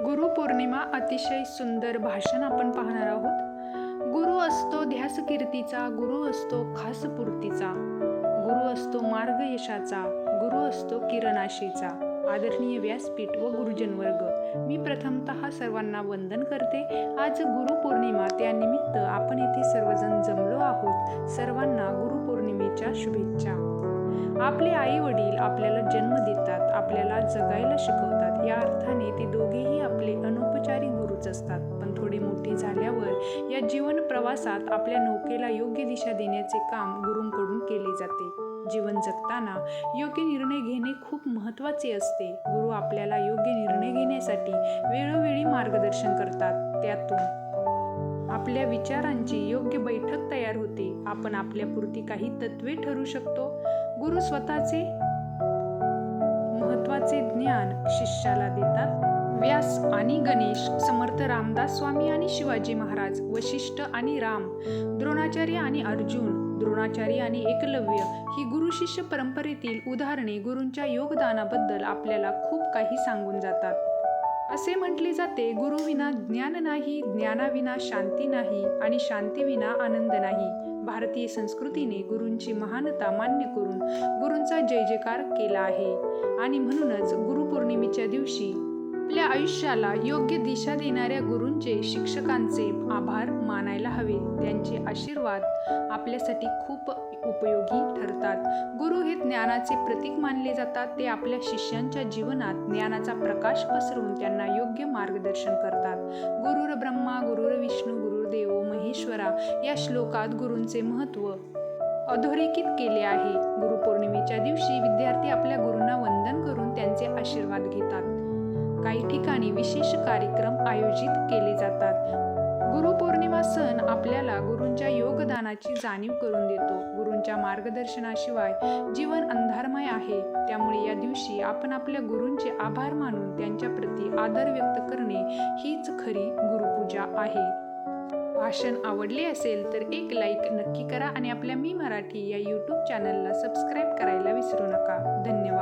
गुरुपौर्णिमा अतिशय सुंदर भाषण आपण पाहणार आहोत. गुरु असतो ध्यास कीर्तीचा गुरु असतो खास पूर्तीचा गुरु असतो मार्ग यशाचा गुरु असतो किरणाशीचा. आदरणीय व्यासपीठ व गुरुजन वर्ग मी प्रथमतः सर्वांना वंदन करते. आज गुरुपौर्णिमा त्यानिमित्त आपण येथे सर्वजण जमलो आहोत. सर्वांना गुरुपौर्णिमेच्या शुभेच्छा. आपले आई वडील आपल्याला जन्म देतात आपल्याला जगायला शिकवतात. या अर्थाने ते दोघे आपले अनौपचारिक गुरुच असतात. पण थोडे मोठे झाल्यावर या जीवन प्रवासात आपल्या नौकेला योग्य दिशा देण्याचे काम गुरूंकडून केले जाते. जीवन जगताना योग्य निर्णय घेणे खूप महत्त्वाचे असते. गुरु आपल्याला योग्य निर्णय घेण्यासाठी वेळोवेळी मार्गदर्शन करतात. त्यातून आपल्या विचारांची योग्य बैठक तयार होते. आपण आपल्यापुरती काही तत्वे ठरू शकतो. गुरु स्वतःचे महत्त्वाचे ज्ञान शिष्याला देतात व्यास आणि गणेश समर्थ रामदास स्वामी आणि शिवाजी महाराज वशिष्ठ आणि राम द्रोणाचार्य आणि अर्जुन द्रोणाचार्य आणि एकलव्य ही गुरु शिष्य परंपरेतील उदाहरणे गुरूंच्या योगदानाबद्दल आपल्याला खूप काही सांगून जातात. असे म्हटले जाते गुरुविना ज्ञान नाही ज्ञानाविना शांती नाही आणि शांतीविना आनंद नाही. भारतीय संस्कृतीने गुरूंची महानता मान्य करून गुरूंचा जय जयकार केला आहे. आणि म्हणूनच गुरुपौर्णिमेच्या दिवशी आपल्या आयुष्याला योग्य दिशा देणाऱ्या गुरूंचे शिक्षकांचे आभार मानायला हवे. त्यांचे आशीर्वाद आपल्यासाठी खूप उपयोगी ठरतात. गुरु हे ज्ञानाचे प्रतीक मानले जातात. ते आपल्या शिष्यांच्या जीवनात ज्ञानाचा प्रकाश पसरवून त्यांना योग्य मार्गदर्शन करतात. गुरुर ब्रह्मा गुरुर विष्णू गुरुर्देव महेश्वरा या श्लोकात गुरूंचे महत्त्व अधोरेखित केले आहे. गुरुपौर्णिमेच्या दिवशी विद्यार्थी आपल्या गुरूंना वंदन करून त्यांचे आशीर्वाद घेतात. काही ठिकाणी विशेष कार्यक्रम आयोजित केले जातात. गुरुपौर्णिमा सण आपल्याला गुरूंच्या योगदानाची जाणीव करून देतो. गुरूंच्या मार्गदर्शनाशिवाय जीवन अंधारमय आहे. त्यामुळे या दिवशी आपण आपल्या गुरूंचे आभार मानून त्यांच्या प्रती आदर व्यक्त करणे हीच खरी गुरुपूजा आहे. भाषण आवडले असेल तर एक लाईक नक्की करा आणि आपल्या मी मराठी या यूट्यूब चॅनलला सबस्क्राईब करायला विसरू नका. धन्यवाद.